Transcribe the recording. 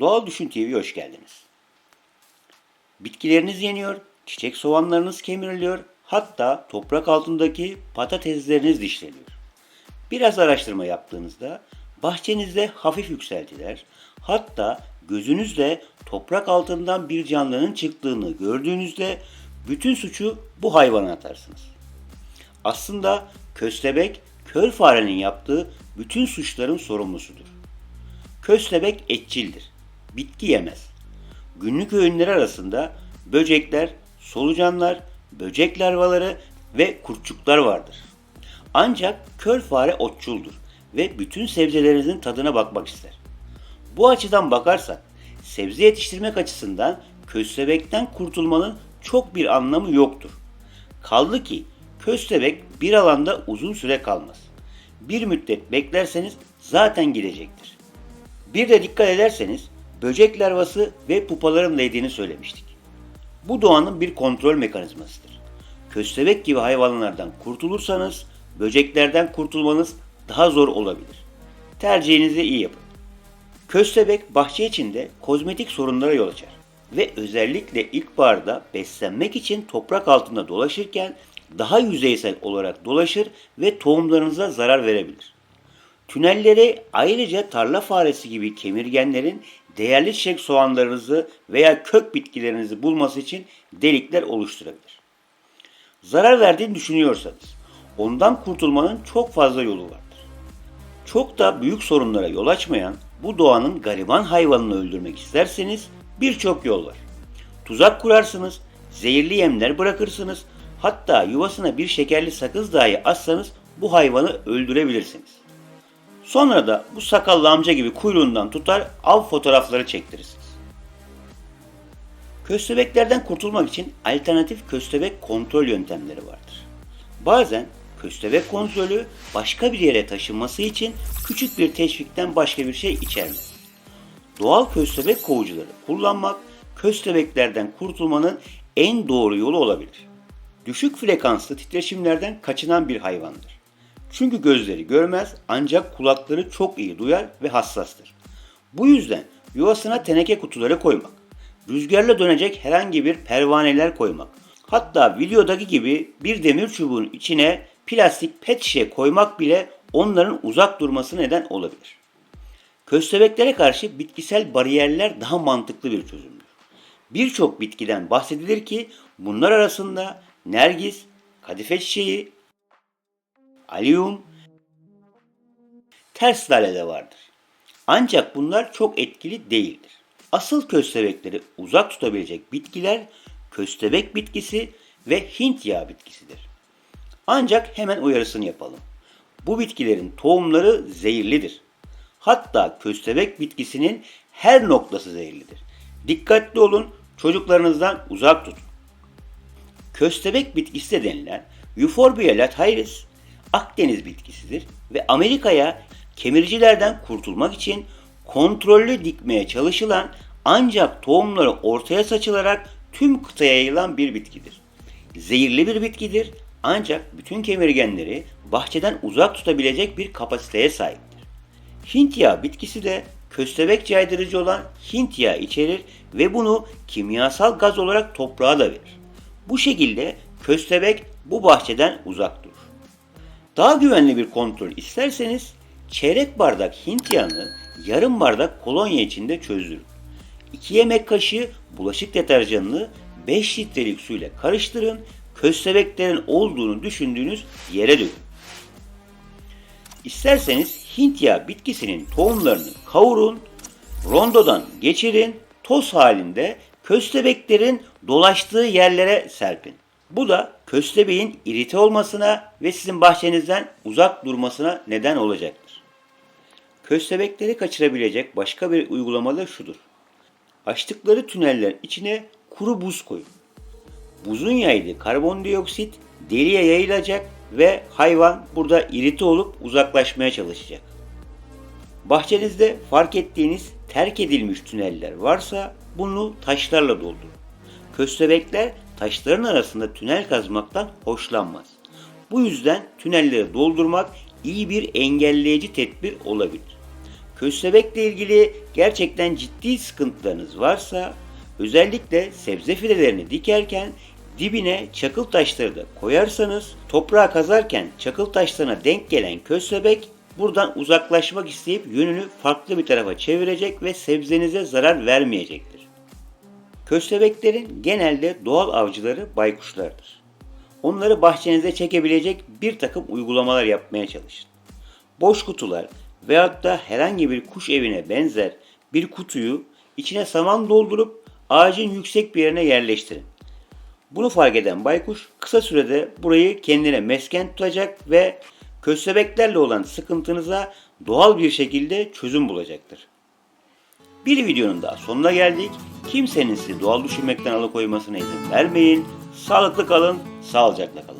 Doğal Düşün TV'ye hoş geldiniz. Bitkileriniz yeniyor, çiçek soğanlarınız kemiriliyor, hatta toprak altındaki patatesleriniz dişleniyor. Biraz araştırma yaptığınızda bahçenizde hafif yükseltiler, hatta gözünüzle toprak altından bir canlının çıktığını gördüğünüzde bütün suçu bu hayvana atarsınız. Aslında köstebek kör farenin yaptığı bütün suçların sorumlusudur. Köstebek etçildir. Bitki yemez. Günlük öğünler arasında böcekler, solucanlar, böcek larvaları ve kurtçuklar vardır. Ancak kör fare otçuldur ve bütün sebzelerinizin tadına bakmak ister. Bu açıdan bakarsak sebze yetiştirmek açısından köstebekten kurtulmanın çok bir anlamı yoktur. Kaldı ki köstebek bir alanda uzun süre kalmaz. Bir müddet beklerseniz zaten gidecektir. Bir de dikkat ederseniz böcek larvası ve pupaların değdiğini söylemiştik. Bu doğanın bir kontrol mekanizmasıdır. Köstebek gibi hayvanlardan kurtulursanız böceklerden kurtulmanız daha zor olabilir. Tercihinizi iyi yapın. Köstebek bahçe içinde kozmetik sorunlara yol açar ve özellikle ilkbaharda beslenmek için toprak altında dolaşırken daha yüzeysel olarak dolaşır ve tohumlarınıza zarar verebilir. Tünellere ayrıca tarla faresi gibi kemirgenlerin değerli çiçek soğanlarınızı veya kök bitkilerinizi bulması için delikler oluşturabilir. Zarar verdiğini düşünüyorsanız ondan kurtulmanın çok fazla yolu vardır. Çok da büyük sorunlara yol açmayan bu doğanın gariban hayvanını öldürmek isterseniz birçok yol var. Tuzak kurarsınız, zehirli yemler bırakırsınız, hatta yuvasına bir şekerli sakız dahi assanız bu hayvanı öldürebilirsiniz. Sonra da bu sakallı amca gibi kuyruğundan tutar av fotoğrafları çektirirsiniz. Köstebeklerden kurtulmak için alternatif köstebek kontrol yöntemleri vardır. Bazen köstebek kontrolü başka bir yere taşınması için küçük bir teşvikten başka bir şey içermez. Doğal köstebek kovucuları kullanmak köstebeklerden kurtulmanın en doğru yolu olabilir. Düşük frekanslı titreşimlerden kaçınan bir hayvandır. Çünkü gözleri görmez ancak kulakları çok iyi duyar ve hassastır. Bu yüzden yuvasına teneke kutuları koymak, rüzgarla dönecek herhangi bir pervaneler koymak, hatta videodaki gibi bir demir çubuğun içine plastik pet şişe koymak bile onların uzak durması neden olabilir. Köstebeklere karşı bitkisel bariyerler daha mantıklı bir çözümdür. Birçok bitkiden bahsedilir ki bunlar arasında nergis, kadife çiçeği, aliyum, ters lale de vardır. Ancak bunlar çok etkili değildir. Asıl köstebekleri uzak tutabilecek bitkiler köstebek bitkisi ve Hint yağı bitkisidir. Ancak hemen uyarısını yapalım. Bu bitkilerin tohumları zehirlidir. Hatta köstebek bitkisinin her noktası zehirlidir. Dikkatli olun, çocuklarınızdan uzak tutun. Köstebek bitkisi de denilen Euphorbia latiris Akdeniz bitkisidir ve Amerika'ya kemiricilerden kurtulmak için kontrollü dikmeye çalışılan ancak tohumları ortaya saçılarak tüm kıtaya yayılan bir bitkidir. Zehirli bir bitkidir ancak bütün kemirgenleri bahçeden uzak tutabilecek bir kapasiteye sahiptir. Hint yağı bitkisi de köstebek caydırıcı olan Hint yağı içerir ve bunu kimyasal gaz olarak toprağa da verir. Bu şekilde köstebek bu bahçeden uzak durur. Daha güvenli bir kontrol isterseniz çeyrek bardak Hint yağını yarım bardak kolonya içinde çözdürün. 2 yemek kaşığı bulaşık deterjanını 5 litrelik suyla karıştırın. Köstebeklerin olduğunu düşündüğünüz yere dökün. İsterseniz Hint yağı bitkisinin tohumlarını kavurun, rondodan geçirin, toz halinde köstebeklerin dolaştığı yerlere serpin. Bu da köstebeğin irite olmasına ve sizin bahçenizden uzak durmasına neden olacaktır. Köstebekleri kaçırabilecek başka bir uygulama da şudur. Açtıkları tüneller içine kuru buz koyun. Buzun yaydığı karbondioksit deriye yayılacak ve hayvan burada irite olup uzaklaşmaya çalışacak. Bahçenizde fark ettiğiniz terk edilmiş tüneller varsa bunu taşlarla doldurun. Köstebekler taşların arasında tünel kazmaktan hoşlanmaz. Bu yüzden tünelleri doldurmak iyi bir engelleyici tedbir olabilir. köstebekle ilgili gerçekten ciddi sıkıntılarınız varsa özellikle sebze fidelerini dikerken dibine çakıl taşları da koyarsanız toprağa kazarken çakıl taşlarına denk gelen köstebek buradan uzaklaşmak isteyip yönünü farklı bir tarafa çevirecek ve sebzenize zarar vermeyecektir. Köstebeklerin genelde doğal avcıları baykuşlardır. Onları bahçenize çekebilecek bir takım uygulamalar yapmaya çalışın. Boş kutular veyahut da herhangi bir kuş evine benzer bir kutuyu içine saman doldurup ağacın yüksek bir yerine yerleştirin. Bunu fark eden baykuş kısa sürede burayı kendine mesken tutacak ve köstebeklerle olan sıkıntınıza doğal bir şekilde çözüm bulacaktır. Bir videonun daha sonuna geldik. Kimsenin sizi doğal düşünmekten alıkoymasına izin vermeyin. Sağlıklı kalın, sağlıcakla kalın.